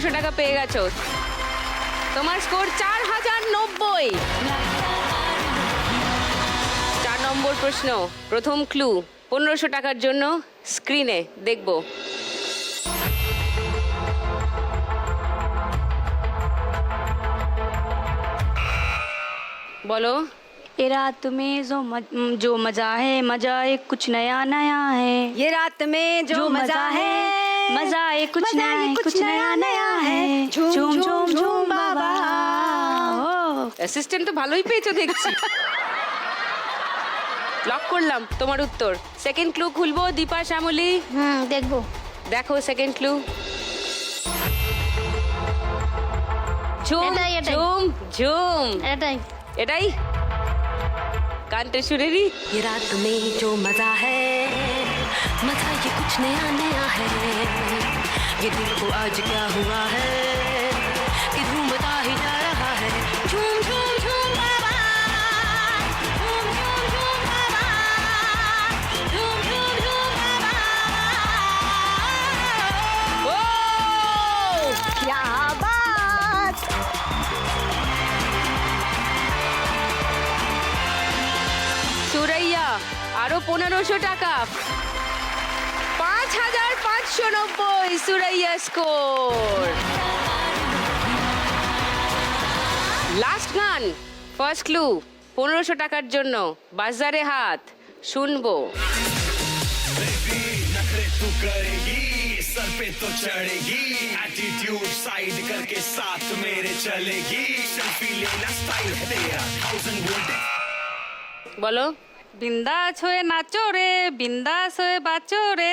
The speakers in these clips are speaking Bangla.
পনেরোশো টাকা পেয়ে গেছো তোমার স্কোর চার হাজার নব্বই চার নম্বর প্রশ্ন প্রথম ক্লু পনেরোশো টাকার জন্য স্ক্রিনে দেখব বলো ये रात में जो मज, जो मजा है मजा एक कुछ नया नया है ये रात में जो, मजा है मजा एक कुछ मजा नया ये कुछ नया नया है झूम झूम झूम बाबा ओ অ্যাসিস্ট্যান্ট তো ভালোই পেয়েছো দেখছি লক করলাম তোমার উত্তর সেকেন্ড ক্লু খুলবো দীপা শ্যামলি হুম দেখবো দেখো সেকেন্ড ক্লু ঝুম এটাই, এটাই। ঝুম ঝুম এটাই এটাই গানটা শুনে নি ये रात में जो मजा है मजा ये कुछ नया नया है ये दिल को आज क्या हुआ है कि झूमता ही जा रहा है झूम झूम झूम बाबा झूम झूम झूम बाबा झूम झूम झूम बाबा ও क्या बात সুরাইয়া আরো পনেরোশো টাকা পাঁচ হাজার পাঁচশো নব্বই সুরাইয়া স্কোর লাস্ট গান ফার্স্ট ক্লু পনেরোশো টাকার জন্য বাজারে হাত শুনবো नखरे तू करेगी सर पे तो चढ़ेगी एटीट्यूड साइड करके साथ मेरे चलेगी सेल्फी लेना स्टाइल है तेरा थाउजेंड वोल्ट বলো বিন্দাস হয়ে নাচো রে বিন্দাস হয়ে বাঁচো রে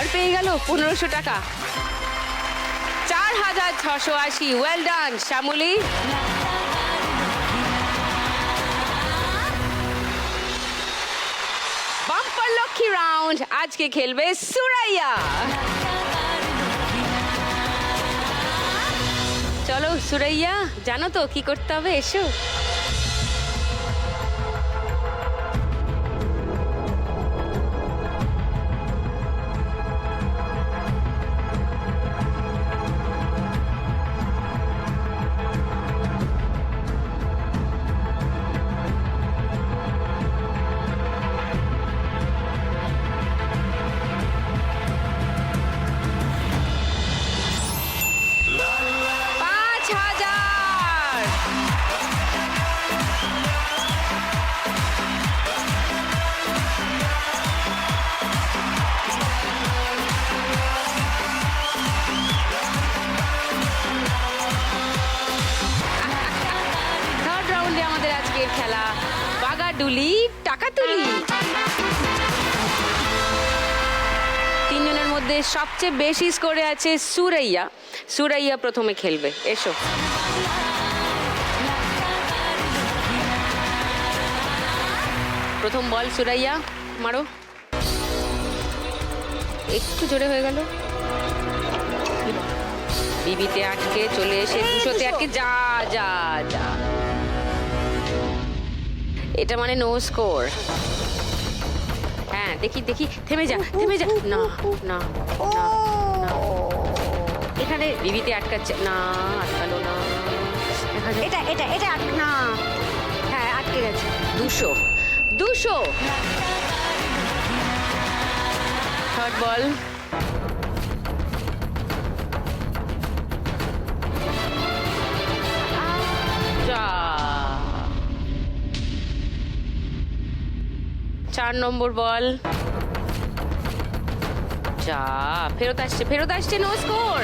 আবার পেয়ে গেল পনেরোশো টাকা। চার হাজার ছশো আশি well done Shyamali. Lakshmi round আজকে খেলবে সুরাইয়া। চলো সুরাইয়া, জানো তো কি করতে হবে, এসো। বেশি স্কোরে আছে সুরাইয়া। সুরাইয়া প্রথমে খেলবে। এসো। প্রথম বল সুরাইয়া। মারো। একটু জোরে হয়ে গেল। বিবিতে আটকে চলে এসে দুশোতে আটকে। যা যা যা। এটা মানে নো স্কোর হ্যাঁ দেখি দেখি থেমে যা থেমে যা। না না। এখানে বিবিতে আটকাচ্ছে। না আটকালো না। এটা এটা এটা না। হ্যাঁ আটকে গেছে। দুশো। দুশো। Third ball. চার নম্বর বল। যা, ফেরত আসছে ফেরত আসছে নো স্কোর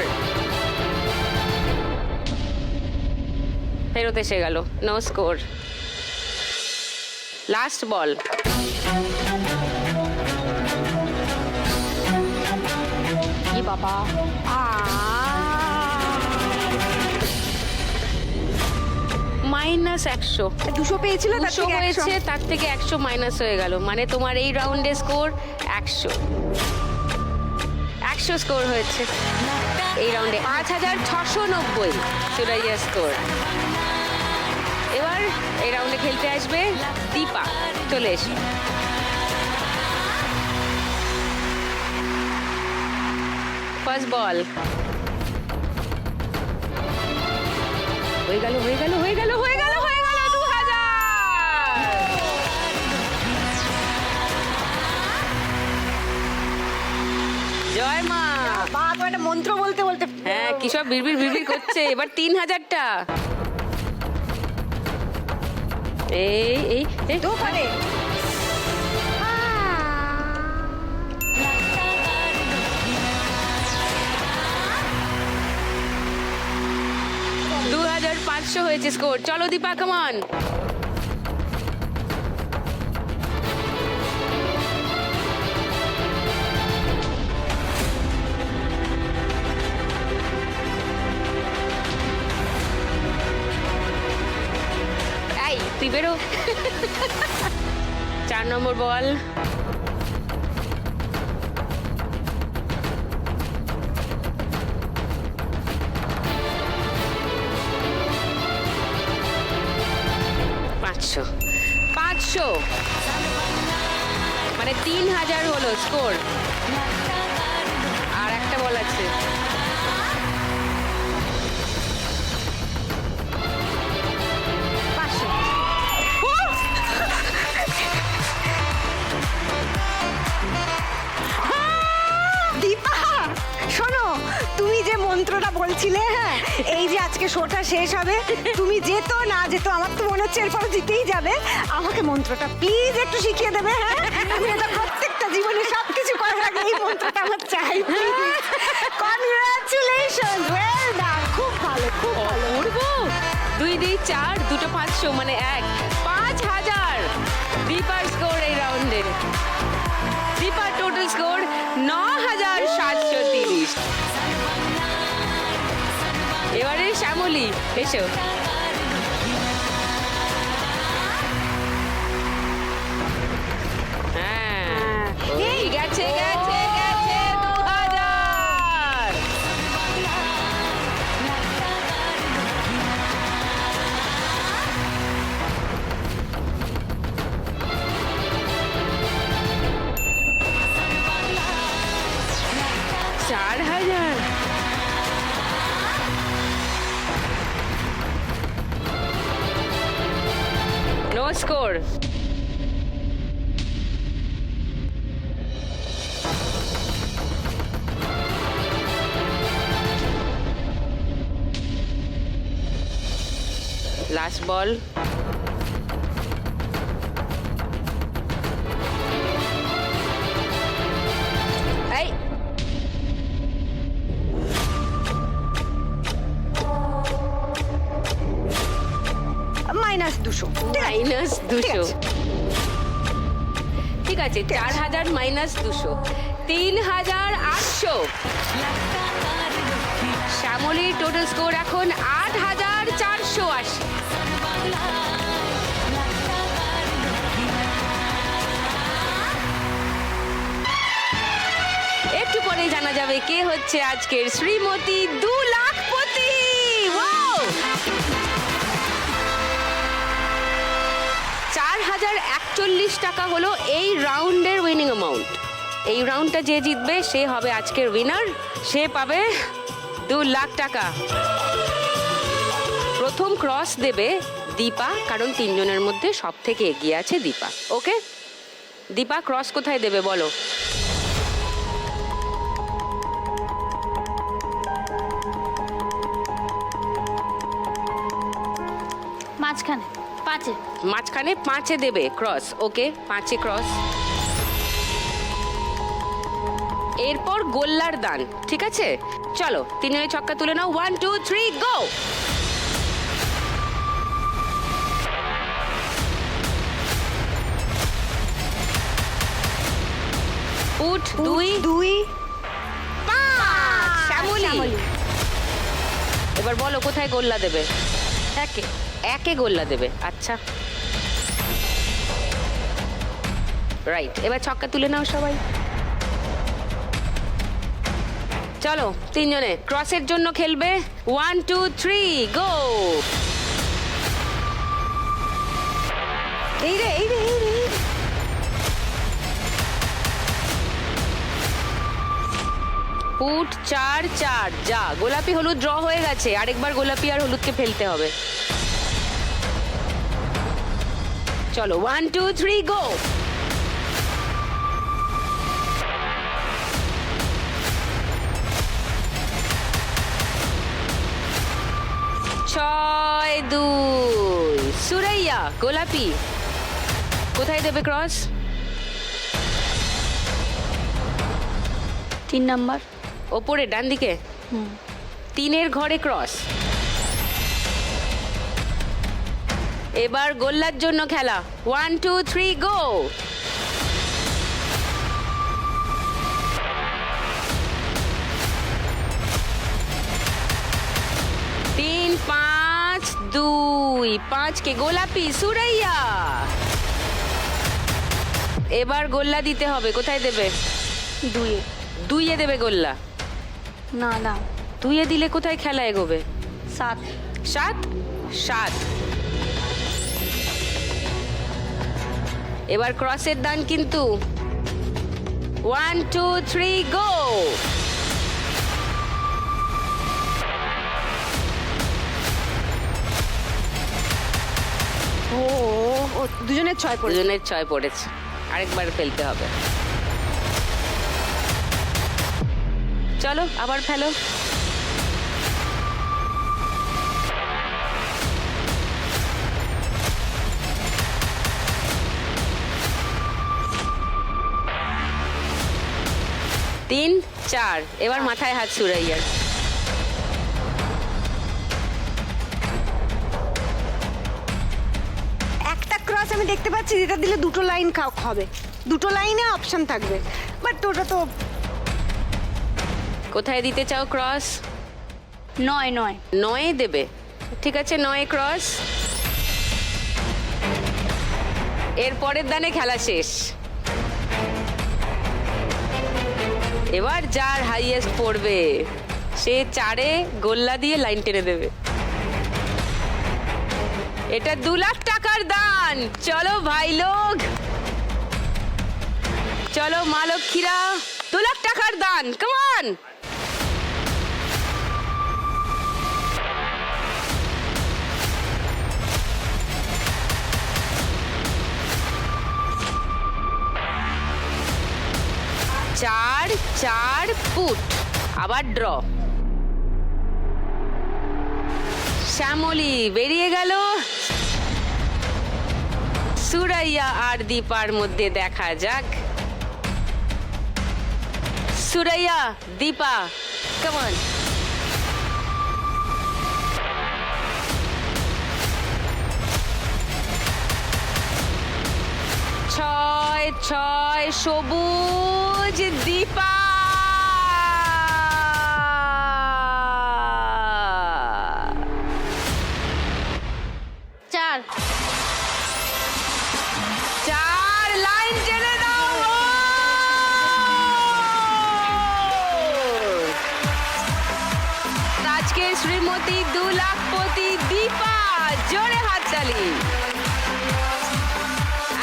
ফেরত এসে গেল নো স্কোর লাস্ট বল বাবা, আ মাইনাস একশো। দুশো পেয়েছিল দুশো হয়েছে তার থেকে একশো মাইনাস হয়ে গেল। মানে তোমার এই রাউন্ডে স্কোর একশো। একশো স্কোর হয়েছে। এই রাউন্ডে পাঁচ হাজার ছশো নব্বই সুরাইয়া স্কোর। এবার এই রাউন্ডে খেলতে আসবে দীপা। চলে এসো। First ball. হয়ে গেল হয়ে গেল হয়ে গেল মন্ত্র বলতে বলতে হ্যাঁ কি সব বিড়বিড় বিড়বিড় করছে? এবার তিন হাজারটা। এই এই এই। তো পারে দু হাজার পাঁচশো হয়েছে স্কোর চলো দীপা কমান তুই বেরো চার নম্বর বল। পাঁচশো। পাঁচশো। মানে তিন হাজার হলো স্কোর আর একটা বল আছে। মন্ত্রটা বলছিলে হ্যাঁ? এই যে আজকে শোটা শেষ হবে, তুমি যেত না যেত, আমার তো মনে হচ্ছে এরপরে জিতেই যাবে। আমাকে মন্ত্রটা প্লিজ একটু শিখিয়ে দেবে হ্যাঁ? আমি এটা প্রত্যেকটা জীবনে সব কিছু করার আগে এই মন্ত্রটা আমার চাই কনগ্রাচুলেশন ওয়েল ডান খুব ভালো খুব ভালো। দুই দুই, চার, দুটো পাঁচশো মানে এক। শ্যামলি এসো হ্যাঁ এই গেছে গেছে গেছে দু হাজার চার হাজার নো স্কোর লাস্ট মাইনাস দুশো, তিন হাজার আটশো। শ্যামলির টোটাল স্কোর এখন আট হাজার চারশো আশি। একটু পরে জানা যাবে কে হচ্ছে আজকের শ্রীমতী দু লাখপতি! চার হাজার একচল্লিশ টাকা হলো এই রাউন্ডের উইনিং অ্যামাউন্ট এই রাউন্ডটা যে জিতবে সে হবে আজকের উইনার সে পাবে দু লাখ টাকা। প্রথম ক্রস দেবে দীপা কারণ তিনজনের মধ্যে সব থেকে এগিয়ে আছে দীপা। ওকে দীপা ক্রস কোথায় দেবে বলো? মাঝখানে পাঁচে। মাঝখানে পাঁচে দেবে ক্রস ওকে পাঁচে ক্রস এরপর গোল্লার দান ঠিক আছে? চলো তিনজনে ছক্কা তুলে নাও ওয়ান টু থ্রি গো উঠ দুই দুই শ্যামলি। এবার বলো কোথায় গোল্লা দেবে? একে। একে গোল্লা দেবে আচ্ছা। রাইট এবার ছক্কা তুলে নাও সবাই। চলো তিনজনে ক্রসের জন্য খেলবে। ওয়ান টু থ্রি গো এই রে এই রে এই রে পুট চার চার যা। গোলাপি হলুদ ড্র হয়ে গেছে। আরেকবার গোলাপি আর হলুদকে ফেলতে হবে। চলো one two three go Suraiya গোলাপি। কোথায় দেবে ক্রস? তিন নাম্বার। ওপরে ডান দিকে। তিনের ঘরে ক্রস। এবার গোল্লার জন্য খেলা। ওয়ান টু থ্রি গো তিন পাঁচ দুই পাঁচকে গোলাপি সুরাইয়া। এবার গোল্লা দিতে হবে কোথায় দেবে? দুয়ে দুইয়ে দেবে গোল্লা? না না। দুইয়ে দিলে কোথায় খেলা এগোবে? সাত। সাত? সাত। এবার ক্রসের দান কিন্তু। ওয়ান টু থ্রি গো ও ও, দুজনের ছয় পড়ে দুজনের ছয় পড়েছে। আরেকবার ফেলতে হবে। চলো, আবার ফেলো। তিন, চার, এবার মাথায় হাত সুরাইয়ার দেখতে পাচ্ছি যেটা দিলে দুটো লাইন খাও হবে। দুটো লাইনে অপশন থাকবে। বাট ওটা তো কোথায় দিতে চাও ক্রস নয় নয়। নয়ে দেবে। ঠিক আছে নয়ে ক্রস এর পরের দানে খেলা শেষ। এবার যার হাইয়েস্ট পড়বে সে চারে গোল্লা দিয়ে লাইন টেনে দেবে। এটা দু লাখ টাকার দান চলো ভাই লোক। চলো মা লক্ষ্মীরা, দু লাখ টাকার দান কমান চার চার ফুট, আবার ড্র শ্যামলি, বেরিয়ে গেল। সুরাইয়া আর দীপার মধ্যে দেখা যাক। সুরাইয়া দীপা কেমন ছয় ছয় সবুজ দীপা। জোরে হাততালি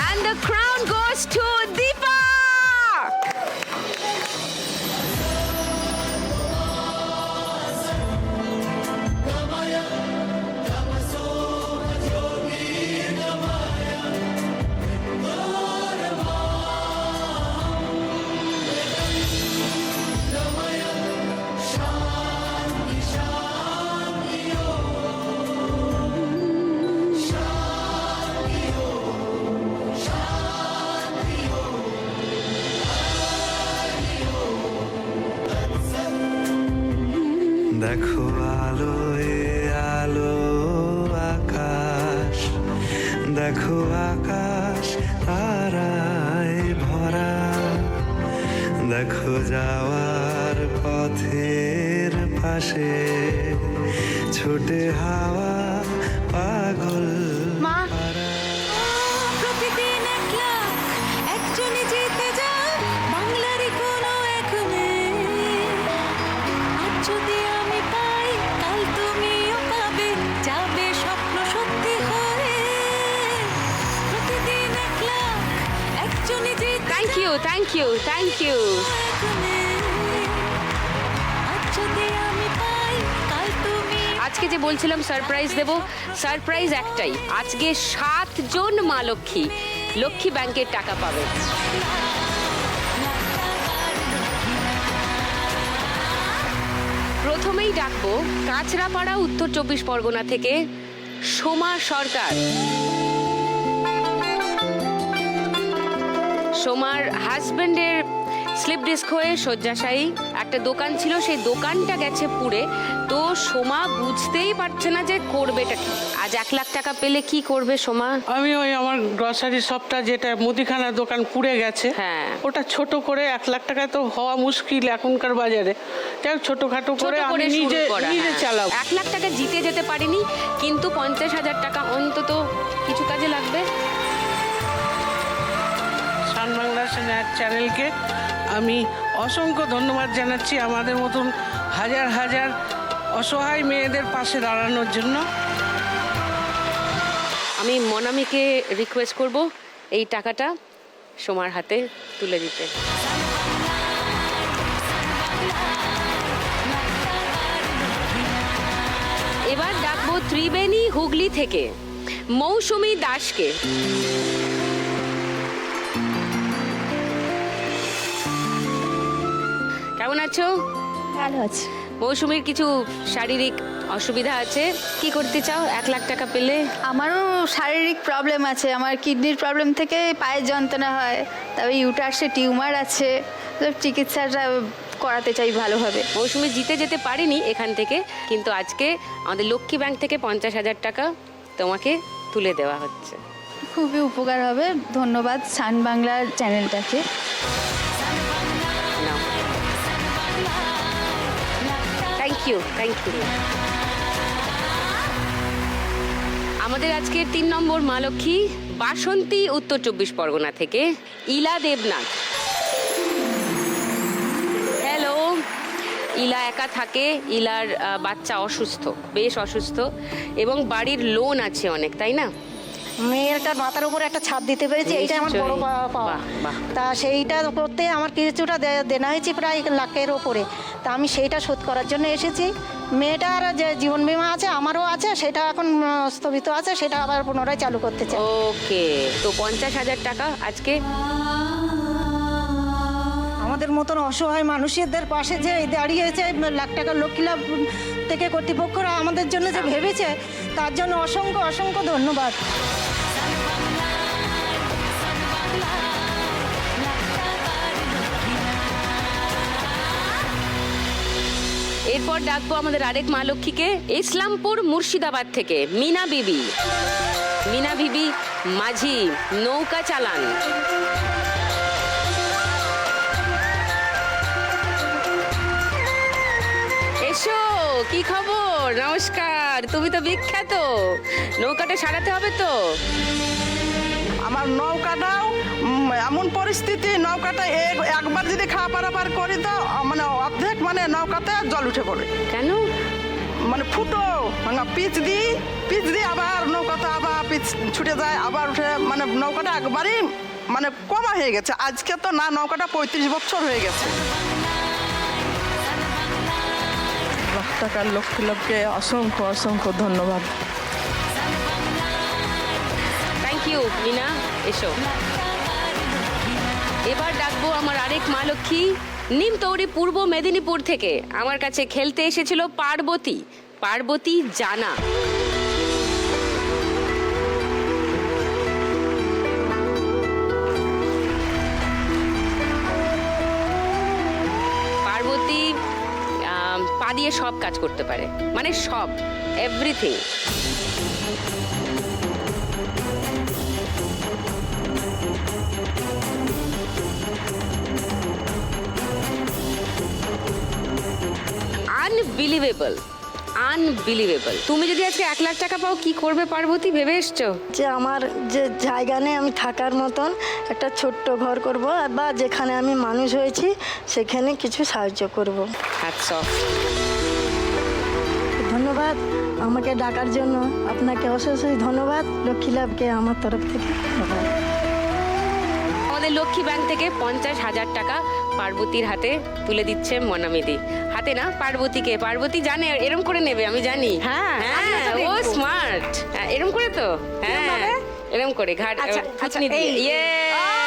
And the crown goes to Deepa! thank you thank you আজকে যে বলছিলাম সারপ্রাইজ দেব সারপ্রাইজ একটাই। আজকে সাতজন মা লক্ষ্মী লক্ষ্মী ব্যাংকের টাকা পাবে। প্রথমেই ডাকবো কাঁচরাপাড়া, উত্তর চব্বিশ পরগনা থেকে সোমা সরকার। সোমার হাজবেন্ডের স্লিপ ডিস্ক হয়ে শয্যাশায়ী একটা দোকান ছিল সেই দোকানটা গেছে পুড়ে। তো সোমা বুঝতেই পারছে না যে করবেটা কি। আজ এক লাখ টাকা পেলে কি করবে সোমা? আমি ওই আমার গ্রসারি শপটা যেটা মুদিখানা দোকান পুড়ে গেছে হ্যাঁ। ওটা ছোট করে এক লাখ টাকা তো হওয়া মুশকিল এখনকার বাজারে। হোক ছোটখাটো করে আমি নিজে নিজে হ্যাঁ। চালাবো। এক লাখ টাকা জিতে যেতে পারিনি কিন্তু পঞ্চাশ হাজার টাকা অন্তত কিছু কাজে লাগবে? বাংলা চ্যানেলকে আমি অসংখ্য ধন্যবাদ জানাচ্ছি আমাদের মতন হাজার হাজার অসহায় মেয়েদের পাশে দাঁড়ানোর জন্য। আমি মনামিকে রিকোয়েস্ট করব এই টাকাটা সোমার হাতে তুলে দিতে। এবার ডাকবো ত্রিবেণী হুগলি থেকে, মৌসুমী দাসকে। কেমন আছো? ভালো আছে। মৌসুমীর কিছু শারীরিক অসুবিধা আছে? কি করতে চাও? এক লাখ টাকা পেলে? আমারও শারীরিক প্রবলেম আছে। আমার কিডনির প্রবলেম থেকে পায়ের যন্ত্রণা হয় তবে ইউটার্সে টিউমার আছে। চিকিৎসাটা করাতে চাই ভালোভাবে। মৌসুমি জিতে যেতে পারিনি এখান থেকে কিন্তু আজকে আমাদের লক্ষ্মী ব্যাংক থেকে পঞ্চাশ হাজার টাকা তোমাকে তুলে দেওয়া হচ্ছে। খুবই উপকার হবে। ধন্যবাদ সান বাংলার চ্যানেলটাকে ইউ থ্যাংক ইউ আমাদের আজকের তিন নম্বর মা লক্ষ্মী, বাসন্তী, উত্তর চব্বিশ পরগনা থেকে ইলা দেবনাথ। হ্যালো ইলা একা থাকে, ইলার বাচ্চা অসুস্থ, বেশ অসুস্থ, এবং বাড়ির লোন আছে অনেক, তাই না? মেয়েরটা মাথার উপর একটা ছাদ দিতে পেরেছি এইটা আমার বড় পাওয়া। তা সেইটা করতে আমার কিছুটা দেনা হয়েছে প্রায় লাখের ওপরে তা আমি সেইটা শোধ করার জন্য এসেছি। মেয়েটার যে জীবন বিমা আছে আমারও আছে সেটা এখন স্থগিত আছে সেটা আবার পুনরায় চালু করতে চাই। ওকে তো পঞ্চাশ হাজার টাকা আজকে? আমাদের মতন অসহায় মানুষদের পাশে যে দাঁড়িয়েছে লাখ টাকা লক্ষ্মী লাভ থেকে কর্তৃপক্ষরা আমাদের জন্য যে ভেবেছে তার জন্য অসংখ্য অসংখ্য ধন্যবাদ। এরপর ডাকবো আমাদের আরেক মা লক্ষ্মীকে ইসলামপুর মুর্শিদাবাদ থেকে মিনা বিবি। মিনা বিবি মাঝি নৌকা চালান। এসো কি খবর? নমস্কার তুমি তো বিখ্যাত। নৌকাটা সারাতে হবে তো? আমার নৌকাটাও উম, এমন পরিস্থিতি নৌকাটা এক- একবার যদি খাওয়া পারাপার করি তো মানে অর্ধেক মানে নৌকাতে জল উঠে পড়ে। কেন? মানে ফুটো মানে পিচ দিই পিচ দিয়ে আবার নৌকাতে আবার পিচ ছুটে যায় আবার উঠে মানে নৌকাটা একবারই মানে কমা হয়ে গেছে। আজকে তো না নৌকাটা পঁয়ত্রিশ বছর হয়ে গেছে। লাখ টাকার লক্ষ্মী লোককে অসংখ্য অসংখ্য ধন্যবাদ। থ্যাংক ইউ মিনা এসো। এবার ডাকবো আমার আরেক মা লক্ষ্মী। নিমতৌরি পূর্ব মেদিনীপুর থেকে। আমার কাছে খেলতে এসেছিল পার্বতী। পার্বতী জানা। পার্বতী পা দিয়ে সব কাজ করতে পারে। মানে সব। এভরিথিং আনবিলিভেবল আনবিলিভেবল তুমি যদি আজকে এক লাখ টাকা পাও কি করবে পার্বতী? ভেবে এসছো? যে আমার যে জায়গা নেই আমি থাকার মতন একটা ছোট্ট ঘর করব বা যেখানে আমি মানুষ হয়েছি সেখানে কিছু সাহায্য করব। হ্যাটস অফ ধন্যবাদ আমাকে ডাকার জন্য। আপনাকে অশেষ ধন্যবাদ লক্ষ্মীলাভকে আমার তরফ থেকে। ধন্যবাদ আমাদের লক্ষ্মী ব্যাংক থেকে পঞ্চাশ হাজার টাকা পার্বতীর হাতে তুলে দিচ্ছে মনামিদি। হাতে না? পার্বতীকে। পার্বতী জানে এরম করে নেবে আমি জানি। হ্যাঁ, হ্যাঁ ও। স্মার্ট এরম করে তো? হ্যাঁ এরম করে ঘাট আচ্ছা, আহ, আচ্ছা, থুতনি দিয়ে। এই।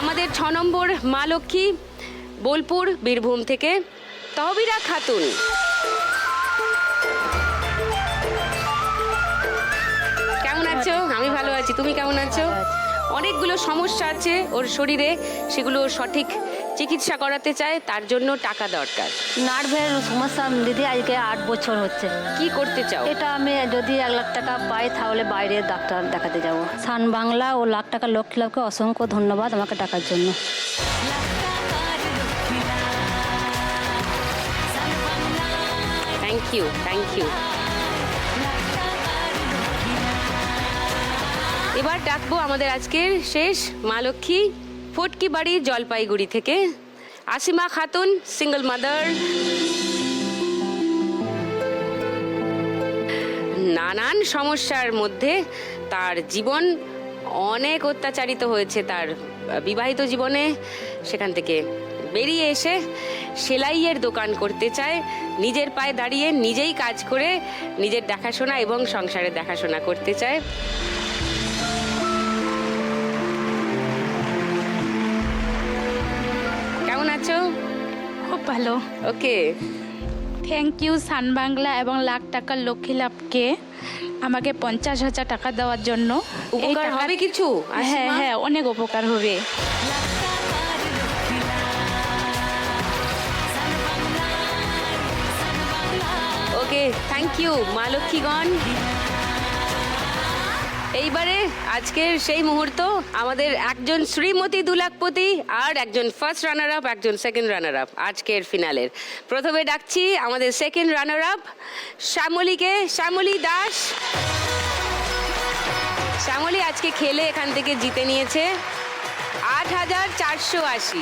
আমাদের ছ নম্বর মা লক্ষ্মী বোলপুর বীরভূম থেকে তহবিরা খাতুন। কেমন আছো? আমি ভালো আছি। তুমি কেমন আছো। অনেকগুলো সমস্যা আছে ওর শরীরে সেগুলো সঠিক চিকিৎসা করাতে চায় তার জন্য টাকা দরকার। নার্ভের সমস্যা দিদি আজকে আট বছর হচ্ছে। কি করতে চাও? এটা আমি যদি এক লাখ টাকা পাই তাহলে বাইরে ডাক্তার দেখাতে যাব। সান বাংলা ও লাখ টাকা লক্ষ্মী লাভকে অসংখ্য ধন্যবাদ আমাকে টাকার জন্য। থ্যাংক ইউ থ্যাংক ইউ এবার ডাকবো আমাদের আজকের শেষ মা লক্ষ্মী ফটকি বাড়ি জলপাইগুড়ি থেকে। আসিমা খাতুন সিঙ্গল মাদার নানান সমস্যার মধ্যে তার জীবন অনেক অত্যাচারিত হয়েছে তার বিবাহিত জীবনে। সেখান থেকে বেরিয়ে এসে সেলাইয়ের দোকান করতে চায়। নিজের পায়ে দাঁড়িয়ে নিজেই কাজ করে নিজের দেখাশোনা এবং সংসারের দেখাশোনা করতে চায়। আছো? খুব ভালো। Okay. Thank you Sun Bangla এবং লাখ টাকার লক্ষ্মী লাভকে আমাকে পঞ্চাশ হাজার টাকা দেওয়ার জন্য। উপকার হবে কিছু? হ্যাঁ হ্যাঁ অনেক উপকার হবে। ওকে থ্যাংক ইউ মা লক্ষ্মীগণ। এইবারে আজকের সেই মুহূর্ত, আমাদের একজন শ্রীমতী দুলাখপতি আর একজন ফার্স্ট রানার আপ একজন সেকেন্ড রানার আপ আজকের ফিনালের প্রথমে ডাকছি আমাদের সেকেন্ড রানার আপ শ্যামলীকে, শ্যামলী দাস। শ্যামলী আজকে খেলে এখান থেকে জিতে নিয়েছে আট হাজার চারশো আশি।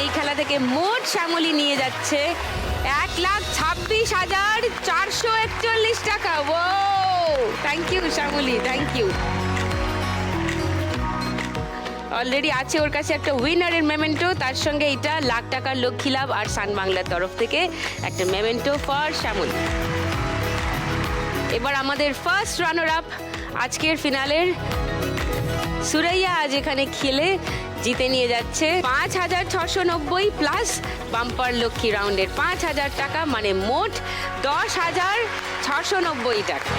এই খেলা থেকে মোট শ্যামলী নিয়ে যাচ্ছে এক লাখ ছাব্বিশ হাজার চারশো একচল্লিশ টাকা। ও thank you Shyamali thank you already আছে ওর কাছে একটা উইনারের মেমেন্টো তার সঙ্গে এটা লাখ টাকার লক্ষ্মী লাভ আর সান বাংলার তরফ থেকে একটা মেমেন্টো ফর শ্যামলী এবার আমাদের ফার্স্ট রানার আপ আজকের ফিনালের সুরাইয়া আজ এখানে খেলে জিতে নিয়ে যাচ্ছে পাঁচ হাজার ছশো নব্বই প্লাস বাম্পার লক্ষ্মী রাউন্ডের পাঁচ হাজার টাকা মানে মোট দশ হাজার ছশো নব্বই টাকা।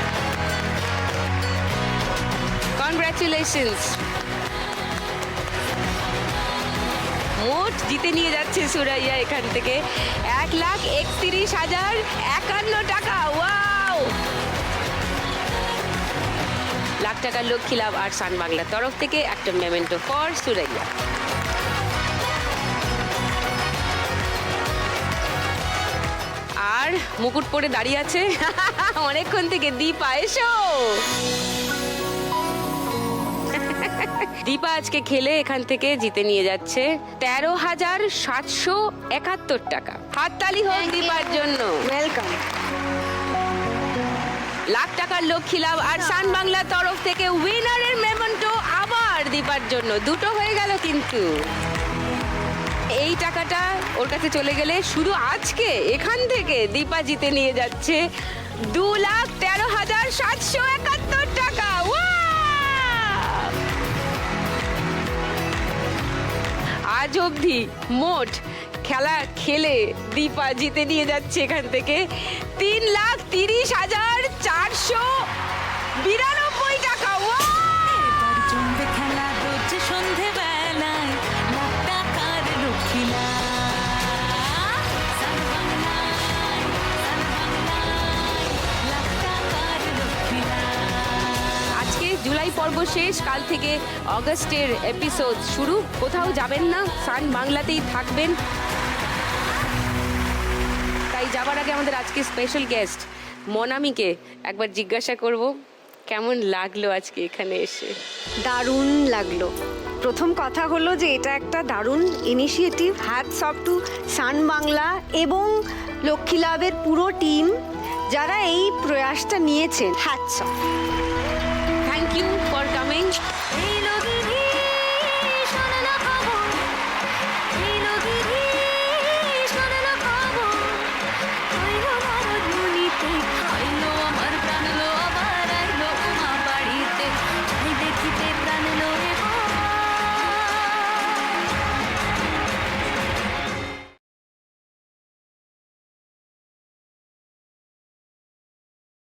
কনগ্রাচুলেশনস মোট জিতে নিয়ে যাচ্ছে সুরাইয়া এখান থেকে। এক লাখ একত্রিশ হাজার একান্ন টাকা। ওয়াও! লাখ টাকার লক্ষ্মী লাভ আর সান বাংলার তরফ থেকে একটা মেমেন্টো ফর সুরাইয়া। আর মুকুট পরে দাঁড়িয়ে আছে। অনেকক্ষণ থেকে দীপা, এসো! দীপা আজকে খেলে এখান থেকে জিতে নিয়ে যাচ্ছে তেরো হাজার সাতশো একাত্তর টাকা। হাততালি হোক দীপার জন্য। ওয়েলকাম লাখ টাকার লক্ষ্মী লাভ আর সান বাংলার তরফ থেকে উইনারের মেমেন্টো আবার দীপার জন্য। দুটো হয়ে গেল কিন্তু। এই টাকাটা ওর কাছে চলে গেলে শুধু আজকে এখান থেকে দীপা জিতে নিয়ে যাচ্ছে দু লাখ তেরো হাজার সাতশো একাত্তর আজ অবধি মোট খেলা খেলে দীপা জিতে নিয়ে যাচ্ছে এখান থেকে। তিন লাখ তিরিশ হাজার চারশো বিরানব্বই জুলাই পর্ব শেষ, কাল থেকে অগস্টের এপিসোড শুরু। কোথাও যাবেন না, সান বাংলাতেই থাকবেন। তাই যাবার আগে আমাদের আজকে স্পেশাল গেস্ট মনামিকে একবার জিজ্ঞাসা করব, কেমন লাগল আজকে এখানে এসে? দারুণ লাগল। প্রথম কথা হলো যে এটা একটা দারুণ initiative hats off to Sun Bangla এবং লক্ষ্মী লাভের পুরো টিম যারা এই প্রয়াসটা নিয়েছেন হ্যাটস অফ